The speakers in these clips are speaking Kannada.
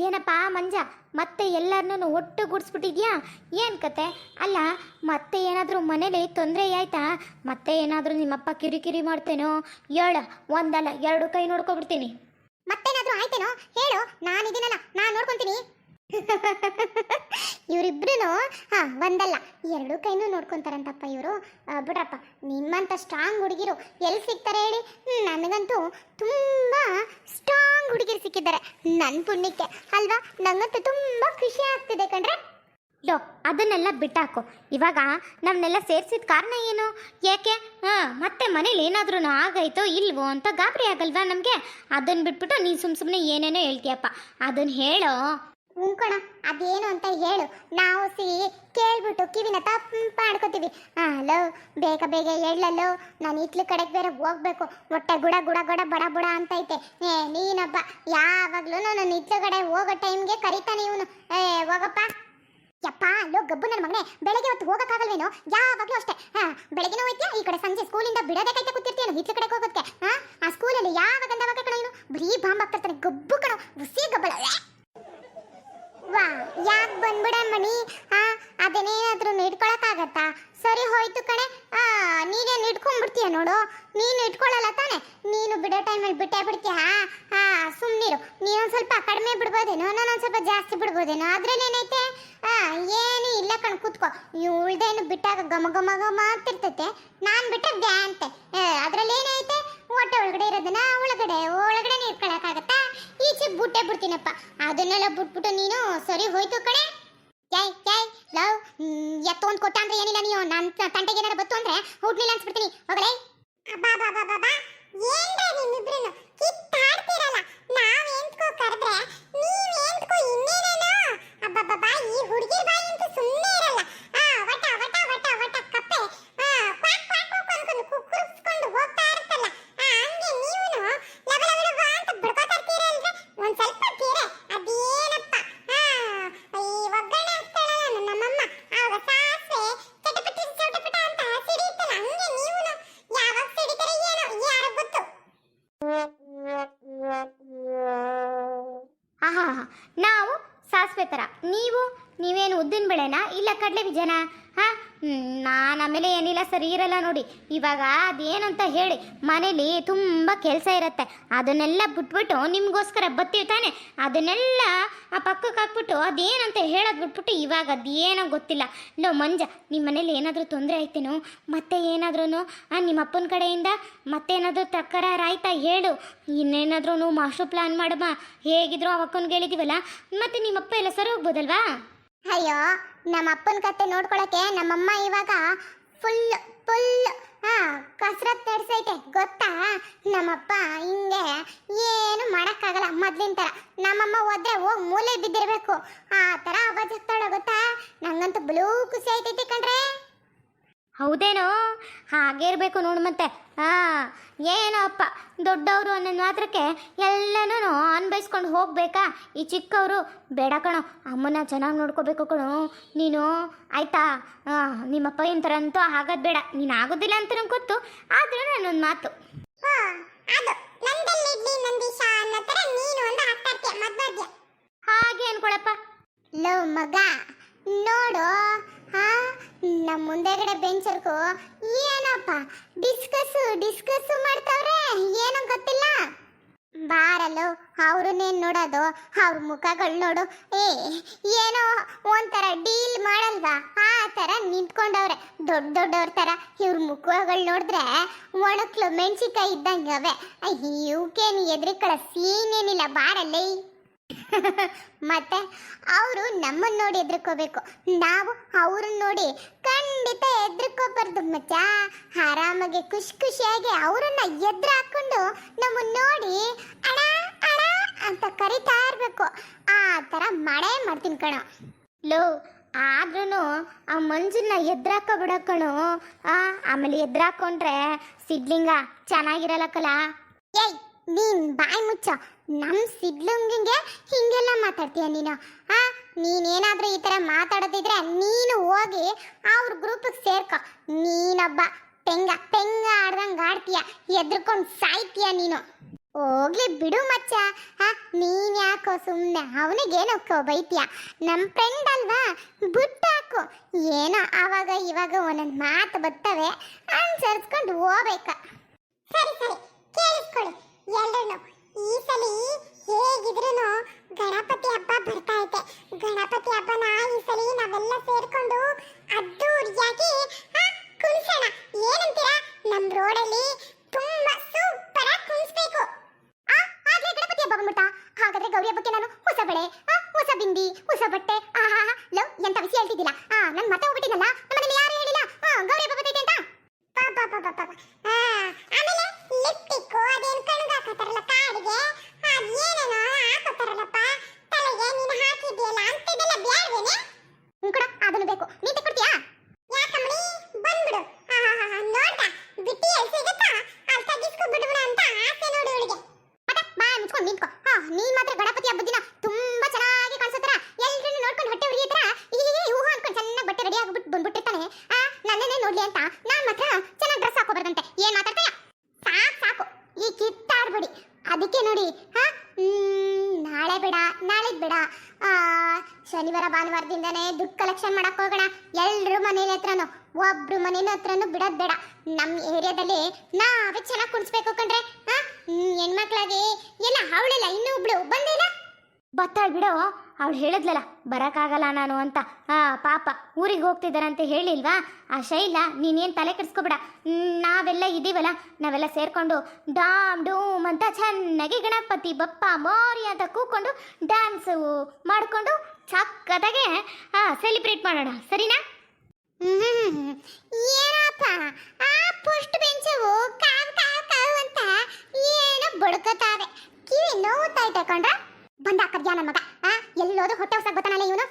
ಏನಪ್ಪ ಮಂಜ ಮತ್ತೆ ಎಲ್ಲರನ್ನೂ ಒಟ್ಟು ಗುಡ್ಸ್ಬಿಟ್ಟಿದ್ಯಾ ಏನು ಕತೆ? ಅಲ್ಲ ಮತ್ತೆ ಏನಾದರೂ ಮನೇಲಿ ತೊಂದರೆ ಆಯ್ತಾ? ಮತ್ತೆ ಏನಾದರೂ ನಿಮ್ಮಪ್ಪ ಕಿರಿಕಿರಿ ಮಾಡ್ತೇನೋ? ಹೇಳ ಒಂದಲ್ಲ ಎರಡು ಕೈ ನೋಡ್ಕೊಬಿಡ್ತೀನಿ. ಮತ್ತೇನಾದರೂ ಆಯ್ತೇನೋ? ಹೇಳು ನಾನಿದ್ದೀನಲ್ಲ ನಾನು ನೋಡ್ಕೊಂತೀನಿ. ಇವರಿಬ್ರು ಹಾಂ, ಒಂದಲ್ಲ. ಎರಡು ಕೈನೂ ನೋಡ್ಕೊಂತಾರಂತಪ್ಪ ಇವರು. ಬಿಡ್ರಪ್ಪ ನಿಮ್ಮಂತ ಸ್ಟ್ರಾಂಗ್ ಹುಡುಗಿರು ಎಲ್ಲಿ ಸಿಗ್ತಾರೆ ಹೇಳಿ? ನನಗಂತೂ ತುಂಬಾ ಸ್ಟ್ರಾಂಗ್ ಹುಡುಗಿರು ಸಿಕ್ಕಿದ್ದಾರೆ. ನನ್ನ ಪುಣ್ಯಕ್ಕೆ. ಅಲ್ವಾ? ನನಗಂತೂ ತುಂಬಾ ಖುಷಿ ಆಗ್ತಿದೆ ಕಣ್ರೆ. ಲೋ, ಅದನ್ನೆಲ್ಲ ಬಿಟ್ಟಾಕು. ಇವಾಗ ನಮ್ಮನ್ನೆಲ್ಲ ಸೇರಿಸಿದ ಕಾರಣ ಏನು? ಯಾಕೆ? ಹಾಂ, ಮತ್ತೆ ಮನೇಲಿ ಏನಾದ್ರೂ ಆಗೈತೋ ಇಲ್ವೋ ಅಂತ ಗಾಬರಿ ಆಗಲ್ವಾ ನಮಗೆ? ಅದನ್ನು ಬಿಟ್ಬಿಟ್ಟು ನೀನು ಸುಮ್ಮ ಸುಮ್ಮನೆ ಏನೇನೋ ಹೇಳ್ತೀಯಪ್ಪ. ಅದನ್ನು ಹೇಳೋ ಉಂಕಣ ಅದೇನು ಅಂತ ಹೇಳು. ನಾವು ಸಿ, ಕೇಳ್ಬಿಟ್ಟು ಕಿವಿನ ತಪ್ಪ ಮಾಡ್ಕೋತೀವಿ ಹಲೋ, ಬೇಗ ಬೇಗ ಹೇಳಲ್ಲೋ, ನಾನು ಇತ್ಲ ಕಡೆಗೆ ಬೇರೆ ಹೋಗ್ಬೇಕು. ಹೊಟ್ಟೆ ಗುಡ ಗುಡ ಗುಡ ಬಡ ಬಡ ಅಂತೈತೆ. ಏ ನೀನಪ್ಪ ಯಾವಾಗ್ಲೂ ನಾನು ಇತ್ಲ ಕಡೆ ಹೋಗೋ ಟೈಮ್ಗೆ ಕರಿತಾನೆ ಇವನು. ಏ, ಹೋಗಪ್ಪ. ಯಪ್ಪ, ಲೋ, ಗಬ್ಬು ನನ್ನ ಮಗನೇ. ಬೆಳಗ್ಗೆ ಹೊತ್ತು ಹೋಗೋಕ್ಕಾಗಲ್ವೇನೋ? ಯಾವಾಗ್ಲೂ ಅಷ್ಟೇ. ಹಾ ಬೆಳಗ್ಗೆನೂ ಹೋಯ್ತೀಯ? ಈ ಕಡೆ ಸಂಜೆ ಸ್ಕೂಲಿಂದ ಬಿಡೋದಕ್ಕೈತೆ ಕೈತೆ ಕೂತಿರ್ತೀಯನು? ಇತ್ಲ ಕಡೆಗೆ ಹೋಗೋದಕ್ಕೆ ಹಾಂ? ಆ ಸ್ಕೂಲಲ್ಲಿ ಯಾವಾಗ ಅಂದವಾಗ ಕಣ ಇವನು ಬರೀ ಬಾಂಬ್ ಆಗ್ತಿರ್ತಾನೆ ಗಬ್ಬು ಕಣ ಹುಸಿ ಗಬ್ಬಳ ವಾ ಯಾಕೆ ಬಂದ್ಬಿಡ ಮಣಿ ಆ ಅದನ್ನೇನಾದ್ರೂ ಇಟ್ಕೊಳಕ್ಕಾಗತ್ತಾ ಸರಿ ಹೋಯ್ತು ಕಣೆ ಆ ನೀನೇನು ಇಟ್ಕೊಂಡ್ಬಿಡ್ತೀಯ ನೋಡು ನೀನು ಇಟ್ಕೊಳ್ಳಲ್ಲ ತಾನೆ ನೀನು ಬಿಡೋ ಟೈಮಲ್ಲಿ ಬಿಟ್ಟೇ ಬಿಡ್ತೀಯ? ಹಾ ಸುಮ್ಮನಿರು ನೀನೊಂದು ಸ್ವಲ್ಪ ಕಡಿಮೆ ಬಿಡ್ಬೋದೇನೋ? ನಾನೊಂದು ಸ್ವಲ್ಪ ಜಾಸ್ತಿ ಬಿಡ್ಬೋದೇನೋ? ಅದ್ರಲ್ಲೇನೈತೆ ಆ, ಏನು ಇಲ್ಲ ಕಣ್, ಕೂತ್ಕೋ. ಇವಳ್ದೇನು ಬಿಟ್ಟಾಗ ಗಮ ಗಮ ಗಮ ಅಂತಿರ್ತೈತೆ ನಾನು ಬಿಟ್ಟದ್ದೆ ಅಂತೆ. ಅದ್ರಲ್ಲಿ ಏನೈತೆ? ಹೊಟ್ಟೆ ಒಳಗಡೆ ಇರೋದನ್ನ ಒಳಗಡೆ ಒಳಗಡೆ ಇಟ್ಕೊಳಕ್ಕಾಗತ್ತಾ ಈಚೆ ಬುಟ್ಟೆ ಬಿಡ್ತೀನಪ್ಪ. ಅದನ್ನೆಲ್ಲ ಬಿಟ್ಬಿಟ್ಟು ನೀನು ಸರಿ ಹೋಯ್ತು ಕಣೆ. ಯಾಯ್ ಯಾಯ್, ಲವ್ ಎತ್ತೊಂದು ಕೊಟ್ಟ ಅಂದ್ರೆ ಏನಿಲ್ಲ ನೀವು ನನ್ನ ತಂಟೆಗೆ ಏನಾರು ಬತ್ತು ಅಂದ್ರೆ ಹುಡ್ಲಿಲ್ಲ ಅನ್ಸ್ಬಿಡ್ತೀನಿ. ಹೋಗಲೇ. ಅಬ್ಬಾ ಬಾ ಬಾ ಬಾ ಏನ್ರ ನಿಮ್ಮಿಬ್ರು ಕಿತ್ತಾಡ್ತಿರಲ್ಲ? ನಾವ್ ಎಂತ್ಕೋ ಕರೆದ್ರೆ ಥರ ನೀವು ನೀವೇನು ಉದ್ದಿನ ಬೆಳೆನಾ ಇಲ್ಲ ಕಡಲೆ ಬೀಜನಾ? ಹಾಂ ನಾನು ಆಮೇಲೆ ಏನಿಲ್ಲ, ಸರಿ ಇರಲ್ಲ ನೋಡಿ. ಇವಾಗ ಅದೇನಂತ ಹೇಳಿ, ಮನೇಲಿ ತುಂಬ ಕೆಲಸ ಇರುತ್ತೆ. ಅದನ್ನೆಲ್ಲ ಬಿಟ್ಬಿಟ್ಟು ನಿಮಗೋಸ್ಕರ ಬತ್ತೀವಿ ತಾನೆ? ಅದನ್ನೆಲ್ಲ ಆ ಪಕ್ಕಕ್ಕೆ ಹಾಕ್ಬಿಟ್ಟು ಅದೇನಂತ ಹೇಳೋದು ಬಿಟ್ಬಿಟ್ಟು ಇವಾಗ ಅದೇನೋ ಗೊತ್ತಿಲ್ಲ. ಲೋ, ಮಂಜ ನಿಮ್ಮ ಮನೇಲಿ ಏನಾದರೂ ತೊಂದರೆ ಆಯ್ತೇನೋ? ಮತ್ತೆ ಏನಾದ್ರೂ ನಿಮ್ಮ ಅಪ್ಪನ ಕಡೆಯಿಂದ ಮತ್ತೇನಾದರೂ ತಕರಾರ ಆಯ್ತಾ ಹೇಳು. ಇನ್ನೇನಾದ್ರೂ ಮಾಸ್ಟರ್ ಪ್ಲಾನ್ ಮಾಡಮ್ಮ. ಹೇಗಿದ್ರು ಅವಕ್ಕೊಂದು ಕೇಳಿದ್ದೀವಲ್ಲ ಮತ್ತೆ ನಿಮ್ಮಪ್ಪ ಎಲ್ಲ ಸರಿ ಹೋಗ್ಬೋದಲ್ವಾ? ಅಯ್ಯೋ, ನಮ್ಮ ಅಪ್ಪನ ಕತೆ ನೋಡ್ಕೊಳಕ್ಕೆ ನಮ್ಮಮ್ಮ ಇವಾಗ ಫುಲ್ ಫುಲ್ ಹಾ ಕಸರತ್ ನಡೆಸೈತೆ, ಗೊತ್ತಾ? ನಮ್ಮಪ್ಪ ಹಿಂಗೆ ಏನು ಮಾಡೋಕ್ಕಾಗಲ್ಲ, ಮೊದ್ಲಿನ ಥರ ನಮ್ಮಮ್ಮ ಹೋದ್ರೆ ಹೋಗಿ ಮೂಲೆ ಬಿದ್ದಿರಬೇಕು. ಆ ಥರ ಅವಾಜ್ ಗೊತ್ತಾ? ನಂಗಂತೂ ಬ್ಲೂ ಖುಷಿ ಆಯ್ತೈತಿ ಕಣ್ರೆ. ಹೌದೇನೋ? ಹಾಗೆ ಇರಬೇಕು ನೋಡು ಮತ್ತೆ. ಹಾಂ ಏನೋ ಅಪ್ಪ ದೊಡ್ಡವರು ಅನ್ನೋ ಮಾತ್ರಕ್ಕೆ ಎಲ್ಲನೂ ಅನ್ಭವಿಸ್ಕೊಂಡು ಹೋಗಬೇಕಾ? ಈ ಚಿಕ್ಕವರು ಬೇಡ ಕಣೋ ಅಮ್ಮನ ಚೆನ್ನಾಗಿ ನೋಡ್ಕೋಬೇಕು ಕಣೋ. ನೀನು ಆಯ್ತಾ? ನಿಮ್ಮಪ್ಪ ಥರ ಅಂತೂ ಆಗೋದು ಬೇಡ. ನೀನು ಆಗೋದಿಲ್ಲ ಅಂತ ನಂಗೆ ಗೊತ್ತು. ಆದರೂ ನಾನೊಂದು ಮಾತು. ಹಾಗೆ ಅನ್ಕೊಳಪ್ಪ. ಲವ್ ಮಗ. ನಮ್ಮ ಮುಂದೆಗಡೆ ಬೆಂಚರ್ಕು ಏನಪ್ಪ? ಡಿಸ್ಕಸ್ ಡಿಸ್ಕಸ್ ಮಾಡ್ತಾವ್ರೆ? ಏನೋ ಗೊತ್ತಿಲ್ಲ? ಬಾರಲ್ಲೋ, ಅವ್ರನ್ನೇನು ನೋಡೋದು? ಅವ್ರ ಮುಖಗಳು ನೋಡು. ಏ, ಏನೋ ಒಂಥರ ಡೀಲ್ ಮಾಡಲ್ವಾ? ಆ ಥರ ನಿಂತ್ಕೊಂಡವ್ರೆ. ದೊಡ್ಡ ದೊಡ್ಡವ್ರ ಥರ. ಇವ್ರ ಮುಖಗಳು ನೋಡಿದ್ರೆ ಒಣಕ್ಲು ಮೆಣಸಿಕಾಯಿ ಇದ್ದಂಗೆ ಅವೆ. ಇವಕ್ಕೇನು ಎದ್ರಿಕಳ ಸೀನ್ ಏನಿಲ್ಲ. ಬಾರಲ್ಲೇ. ಮತ್ತೆ, ಅವರು ನಮ್ಮನ್ನು ನೋಡಿ ಎದ್ರಕೋಬೇಕು. ನಾವು ಅವ್ರನ್ನ ನೋಡಿ ಖಂಡಿತ ಎದ್ರಕೋಬಾರ್ದು ಮಚ್ಚ. ಆರಾಮಾಗಿ ಖುಷಿ ಖುಷಿಯಾಗಿ ಅವರನ್ನ ಎದ್ರು ಹಾಕೊಂಡು ನಮ್ಮನ್ನ ನೋಡಿ ಅಣ ಅಣ ಅಂತ ಕರಿತಾ ಇರ್ಬೇಕು. ಆ ಥರ ಮಾಡೇ ಮಾಡ್ತೀನಿ ಕಣ. ಲೋ ಆದ್ರೂ ಆ ಮಂಜನ್ನ ಎದ್ರಾಕ ಬಿಡಕಣು ಆ, ಆಮೇಲೆ ಎದ್ರಾಕೊಂಡ್ರೆ ಸಿಡ್ಲಿಂಗ ಚೆನ್ನಾಗಿರಲ್ಲ ಕಲ. ಏಯ್, ನೀನ್ ಬಾಯಿ ಮುಚ್ಚ. ನಮ್ ಸಿಡ್ಲುಂಗಿಗೆ ಹಿಂಗೆಲ್ಲ ಮಾತಾಡ್ತೀಯ ನೀನು? ಆ ನೀನೇನಾದ್ರೂ ಈ ಥರ ಮಾತಾಡೋದಿದ್ರೆ ನೀನು ಹೋಗಿ ಅವ್ರ ಗ್ರೂಪಿಗೆ ಸೇರ್ಕೊ. ನೀನೊಬ್ಬ ಪೆಂಗ ಪೆಂಗ ಆಡ್ದಂಗೆ ಆಡ್ತೀಯ ಎದ್ರಕೊಂಡು ಸಾಯ್ತೀಯ ನೀನು. ಹೋಗ್ಲಿ ಬಿಡು ಮಚ್ಚ. ನೀನ್ ಯಾಕೋ ಸುಮ್ಮನೆ ಅವನಿಗೇನಕ್ಕೋ ಬೈತ್ಯಾ. ನಮ್ಮ ಫ್ರೆಂಡ್ ಅಲ್ವಾ? ಬಿಟ್ಟಾಕು. ಏನೋ ಆವಾಗ ಇವಾಗ ಒಂದೊಂದು ಮಾತು ಬರ್ತವೆ ಅನ್ಸರ್ಸ್ಕೊಂಡು ಹೋಗ್ಬೇಕ ಸರಿ ಸರಿ ಕೇಳಿಸ್ಕೊಳ್ಳಿ ಎಲ್ಲರೂ ಈ ಸಲ ಹೇಗಿದ್ರು ಗಣಪತಿ ಹಬ್ಬ ಬರ್ತಾ ಐತೆ ಗಣಪತಿ ಹಬ್ಬನ ಈ ಸಲ ನಾವೆಲ್ಲ ಸೇರ್ಕೊಂಡು ಅದ್ದೂರಿಯಾಗಿ ಆ, ಕುಣಿಸೋಣ ಏನಂತೀರಾ ನಮ್ ರೋಡಲ್ಲಿ ತುಂಬಾ ಸೂಪರ್ ಆಗಿ ಕುಣಿಸ್ಬೇಕು ಆ, ಆಗ್ಲೇ ಗಣಪತಿ ಹಬ್ಬ ಬಂದ್ಬಿಟ್ಟ ಹಾಗಾದ್ರೆ ಗೌರಿ ಹಬ್ಬಕ್ಕೆ ನಾನು ಹೊಸ ಬಳೆ ಹೊಸ ಬಿಂದಿ, ಹೊಸ ಬಟ್ಟೆ ಆಹಾ ಲವ್ ಎಂತ ವಿಷಯ ಹೇಳ್ತಿದ್ದಿಲ್ಲ ಆ, ನನ್ ಮತ್ತೆ ಹೋಗ್ಬಿಟ್ಟಿದ್ದಲ್ಲ ನಮ್ಮನೇಲಿ ಯಾರು ಹೇಳಿಲ್ಲ? ಗೌರಿ ಹಬ್ಬ ಬರ್ತೈತೆ ಅಂತ? ಪಾಪ ಪಾಪ ಪಾಪ ಆ, ಆಮೇಲೆ ಲಿಪ್ಟಿಕ್ ಅದೇನು ಕಣಗ ಹಾಕತ್ತಾರಲ್ಲ ಕಾಡಿಗೆ ಅದೇನೇನೋ ಹಾಕೋತಾರಲ್ಲಪ್ಪ ತಲೆಗೆ ನೀನು ಹಾಕಿದ್ಯಲ್ಲ ಅಂತಿದ್ದೆಲ್ಲ ಬ್ಯಾಡ್ವೇನೆ ಹ್ಞೂ ಕೂಡ ಅದನ್ನು ಬೇಕು ನೀ ತಗೊಳ್ತೀಯಾ ಯಾಕಮ್ಮಡಿ ಬಂದ್ಬಿಡು ಆಹಾಹಾ, ನೋಡ್ದ ಬಿಟ್ಟಿ ಎಲ್ಲಿ ಸಿಗುತ್ತಾ ಅಲ್ಲಿ ತಗಿಸ್ಕೊ ಬಿಡ್ಬಿಡು ಅಂತ ಆಸೆ ನೋಡಿ ಇವಳಿಗೆ ಮತ್ತೆ ಬಾ ಮುಚ್ಕೊಂಡು ನಿಂತ್ಕೊ ಹಾ ನೀನ್ ಮಾತ್ರ ಗಣಪತಿ ಹಬ್ಬದ ದಿನ ತುಂಬಾ ಚೆನ್ನಾಗಿ ಕಾಣಿಸೋತರ ಎಲ್ರನ್ನೂ ನೋಡ್ಕೊಂಡು ಹೊಟ್ಟೆ ಉರಿಯತ್ರ ಈ ಊಹ ಅನ್ಕೊಂಡು ಚೆನ್ನಾಗಿ ಬಟ್ಟೆ ರೆಡಿ ಆಗ್ಬಿಟ್ಟು ಬಂದ್ಬಿಟ್ಟಿರ್ತಾನೆ ಆ ನನ್ನನ್ನೇ ನೋಡ್ಲಿ ಅಂತ ನಾನ್ ಮಾತ್ರ ಚೆನ್ನಾಗಿ ಡ್ರೆಸ್ ಹಾಕೋಬಾರ್ದಂತೆ ಏನ್ ಮಾತಾಡ್ತೀಯ ಸಾಕು ಸಾಕು ಈ ಕಿತ್ತಾಡ್ಬೇಡಿ ಅದಕ್ಕೆ ನೋಡಿ ಹಾ ಹ್ಮ್, ನಾಳೆ ಬೇಡ ನಾಳಿದ್ ಬೇಡ ಆ, ಶನಿವಾರ ಭಾನುವಾರದಿಂದನೇ ದುಡ್ಡು ಕಲೆಕ್ಷನ್ ಮಾಡಕ್ ಹೋಗೋಣ. ಎಲ್ಲರೂ ಮನೇಲಿ ಹತ್ರನು, ಒಬ್ರು ಮನೇಲಿ ಹತ್ರನೂ ಬಿಡೋದ್ ಬೇಡ. ನಮ್ಮ ಏರಿಯಾದಲ್ಲಿ ನಾವೇ ಚೆನ್ನಾಗಿ ಕುಣಿಸ್ಬೇಕು ಕಣ್ರೆ. ಹಾ? ಹೆಣ್ಮಕ್ಳಾಗಿ. ಎಲ್ಲ ಅವಳಿಲ್ಲ ಇನ್ನೂ ಒಬ್ಳು ಬಂದಿಲ್ಲ ಬತ್ತಾಳ್ ಬಿಡೋ. ಅವಳು ಹೇಳಿದ್ಲಲ್ಲ, ಬರೋಕ್ಕಾಗಲ್ಲ ನಾನು ಅಂತ. ಆ, ಪಾಪ, ಊರಿಗೆ ಹೋಗ್ತಿದ್ದಾರೆ ಅಂತ ಹೇಳಿಲ್ವಾ? ಆ ಶೈಲ, ನೀನೇನು ತಲೆ ಕೆಡಿಸ್ಕೊಬೇಡ. ನಾವೆಲ್ಲ ಇದ್ದೀವಲ್ಲ ನಾವೆಲ್ಲ ಸೇರಿಕೊಂಡು ಡಾಮ್, ಡೂಮ್ ಅಂತ ಚೆನ್ನಾಗಿ ಗಣಪತಿ, ಬಪ್ಪ, ಮೋರಿ ಅಂತ ಕೂಕೊಂಡು ಡ್ಯಾನ್ಸು ಮಾಡಿಕೊಂಡು ಸಕ್ಕತ್ತಾಗೆ ಸೆಲಿಬ್ರೇಟ್ ಮಾಡೋಣ. ಸರಿನಾ? ಏನಪ್ಪ? ಆ ಪೋಸ್ಟ್ ಬೆಂಚವು ಕಾವ್ ಕಾವ್ ಕಾವ್ ಅಂತ ಏನೋ ಬಡ್ಕೋತಾವೆ ಕಿವಿ ನೋವುತ್ತೈತೆ ಕಂಡ್ರ? ಬಂದ ಕದ್ಯಾ ನನ್ನ ಮಗ. ಆ ಎಲ್ಲೋದು ಹೊಟ್ಟೆ ಹೊಸ ಗೊತ್ತಾನಲ್ಲ ಇವನು?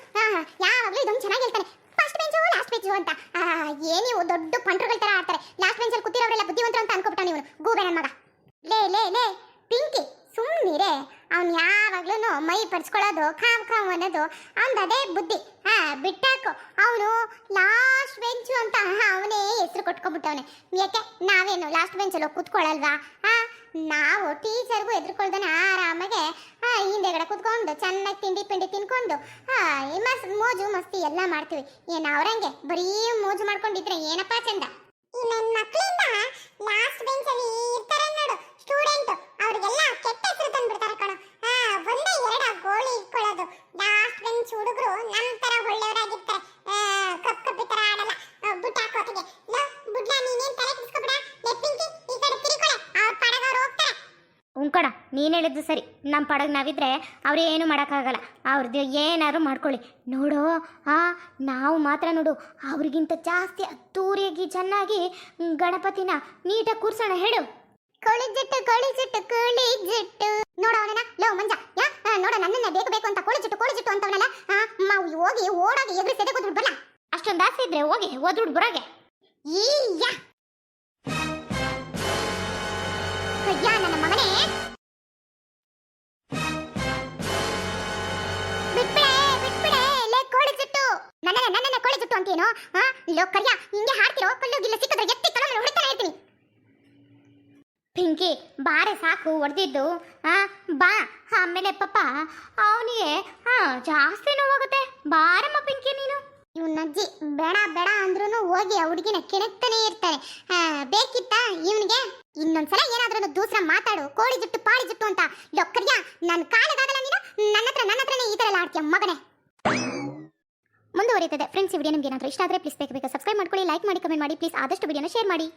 ಯಾವಾಗಲೂ ಇದೊಂದು ಚೆನ್ನಾಗಿ ಹೇಳ್ತಾನೆ. ಫಸ್ಟ್ ಬೆಂಚು ಲಾಸ್ಟ್ ಬೆಂಚು ಅಂತ. ಆ, ಏನ್ ದೊಡ್ಡ ಪಂಟ್ರುಗಳ ತರ ಆಡ್ತಾರೆ. ಲಾಸ್ಟ್ ಬೆಂಚಲ್ಲಿ ಕೂತಿರೋರೆಲ್ಲ ಬುದ್ಧಿವಂತರು ಅಂತ ಅನ್ಕೊಬಿಟ್ಟಾನ ಇವನು. ಗೂಬೆ ನನ್ನ ಮಗ. ಲೇ ಲೇ ಲೇ ಪಿಂಕಿ. ಸುಮ್ಮನಿರೆ ಅವ್ನು ಯಾವಾಗ್ಲೂ ಮೈ ಪಡ್ಸ್ಕೊಳ್ಳೋದು ಖಾಮ್ ಖಾಮ್ ಅನ್ನೋದು ಅವ್ನ್ದು ಅದೇ ಬುದ್ಧಿ. ಹಾ, ಬಿಟ್ಟಾಕು. ಅವನು ಲಾಸ್ಟ್ ಬೆಂಚು ಅಂತ ಅವನೇ ಹೆಸರು ಕೊಟ್ಕೊಂಡ್ಬಿಟ್ಟವನೆ ಯಾಕೆ? ನಾವೇನು ಲಾಸ್ಟ್ ಬೆಂಚಲ್ಲಿ ಕೂತ್ಕೊಳ್ಳಲ್ವಾ ಹಾ, ನಾವು ಟೀಚರ್ಗೂ ಎದುರ್ಕೊಳ್ದಾನೆ ಆರಾಮಾಗೆ ಹಿಂದೆಗಡೆ ಕೂತ್ಕೊಂಡು ಚೆನ್ನಾಗಿ ತಿಂಡಿ ಪಿಂಡಿ ತಿನ್ಕೊಂಡು ಮಸ್, ಮೋಜು ಮಸ್ತಿ ಎಲ್ಲ ಮಾಡ್ತೀವಿ. ಏನು ಅವ್ರಂಗೆ? ಬರೀ ಮೋಜು ಮಾಡ್ಕೊಂಡಿದ್ರೆ ಏನಪ್ಪಾ ಚಂದ? ನನ್ನ ಮಕ್ಕಳಿಂದ ಲಾಸ್ಟ್ ಬೆಂಚಲ್ಲಿ ಇರ್ತಾರೆ ನೋಡು ಸ್ಟೂಡೆಂಟ್ ಅವ್ರಿಗೆಲ್ಲ ಕೆಟ್ಟ ಹೆಸರು ತಂದ್ಬಿಡ್ತಾರೆ ಕಣೋ ಹಾ ಒಂದೇ ಎರಡ ಗೋಳಿ ಇಟ್ಕೊಳ್ಳೋದು ಲಾಸ್ಟ್ ಬೆಂಚ್ ಹುಡುಗರು ನಮ್ಮ ತರ ಒಳ್ಳೆಯವರಾಗಿರ್ತಾರೆ ಆ, ಕಪ್ ಕಪ್ಪಿ ತರ ಆಡಲ್ಲ ಬುಟ್ಟ ಹಾಕೋತಿಗೆ ಬುಡ್ಲ ನೀನೇನ್ ತಲೆ ಕೆಡಿಸ್ಕೊಬೇಡ ಲೆಪ್ಪಿಂಕಿ ಈ ಕಡೆ ತಿರ್ಕೊಳೆ ಅವ್ರ ಪಡಗ ಅವ್ರು ಹೋಗ್ತಾರೆ ಉಂಕಡ ನೀನು ಹೇಳಿದ್ದು ಸರಿ. ನಮ್ಮ ಪಡಗ್ ನಾವಿದ್ರೆ ಅವ್ರು ಏನು ಮಾಡೋಕ್ಕಾಗಲ್ಲ. ಅವ್ರದ್ದು ಏನಾದ್ರು ಮಾಡ್ಕೊಳ್ಳಿ. ನೋಡು ಆ ನಾವು ಮಾತ್ರ ನೋಡು. ಅವ್ರಿಗಿಂತ ಜಾಸ್ತಿ ಅದ್ದೂರಿಯಾಗಿ ಚೆನ್ನಾಗಿ ಗಣಪತಿನ ನೀಟಾಗಿ ಕೂರ್ಸೋಣ ಹೇಳು. ಕೋಳಿ ಜುಟ್ಟು ಕೋಳಿ ಜುಟ್ಟು ಕೋಳಿ ಜುಟ್ಟು ನೋಡ ಅವನನ್ನ. ಲೋ ಮಂಜ ಯಾ? ನೋಡ ನನ್ನನ್ನ ಬೇಕು ಬೇಕು ಅಂತ ಕೋಳಿ ಜುಟ್ಟು ಕೋಳಿ ಜುಟ್ಟು ಅಂತವನಲ್ಲ ಹೋಗಿ ಓಡೋಗಿ ಎದುರು ಸೆದೆ ಕೂತ್ಬಿಟ್ಟು ಬರಲ್ಲ ಅಷ್ಟೊಂದು ಆಸೆ ಇದ್ರೆ ಹೋಗಿ ಓದ್ಬಿಟ್ಟು ಬರೋಗೆ. ಈ ಯಾ ನನ್ನ ಮಗನೇ. ಲೋ ಹಿಂಗೆ ಹಾಡ್ತಿರೋ ಕಲ್ಲು ಸಿಕ್ಕಿದ್ರೆ ಎತ್ತಿ ಮೇಲೆ ಹೊಡಿತಾನೆ ಇರ್ತೀನಿ. ಪಿಂಕಿ, ಬಾರೆ ಸಾಕು ಹೊಡೆದಿದ್ದು ಹಾ ಬಾ, ಆಮೇಲೆ ಪಾಪ ಅವನಿಗೆ ಹಾ ಜಾಸ್ತಿ ನೋವಾಗುತ್ತೆ. ಬಾರಮ್ಮ ಪಿಂಕಿ ನೀನು. ಇವ್ನ ಅಜ್ಜಿ ಬೇಡ ಬೇಡ ಅಂದ್ರೂ ಹೋಗಿ ಆ ಹುಡುಗಿನ ಕೆಣಕ್ತಾನೆ ಇರ್ತಾರೆ ಬೇಕಿತ್ತ ಇವನಿಗೆ? ಇನ್ನೊಂದ್ಸಲ ಏನಾದ್ರೂ ದೂಸರ ಮಾತಾಡು, ಕೋಳಿ ಜುಟ್ಟು, ಪಾಳಿ ಜುಟ್ಟು ಅಂತ. ಲೊಕ್ಕರ್ಯ ನನ್ನ ಕಾಲದಾಗಲ್ಲ ನೀನು ನನ್ನ ಹತ್ರ ನನ್ನ ಹತ್ರನೇ ಈ ತರ ಎಲ್ಲ ಆಡ್ತೀಯ ಮಗನೇ? ಮುಂದುವರಿತದೆ ಫ್ರೆಂಡ್ಸ್ ಈ ವಿಡಿಯೋ ನಿಮ್ಗೆ ಏನಾದರೂ ಇಷ್ಟ ಆದರೆ ಪ್ಲೀಸ್ ಬೇಕು ಸಬ್ಸ್ಕ್ರೈಬ್ ಮಾಡ್ಕೊಳ್ಳಿ ಲೈಕ್ ಮಾಡಿ ಕಮೆಂಟ್ ಮಾಡಿ ಪ್ಲೀಸ್ ಆದಷ್ಟು ವಿಡಿಯೋನ ಶೇರ್ ಮಾಡಿ.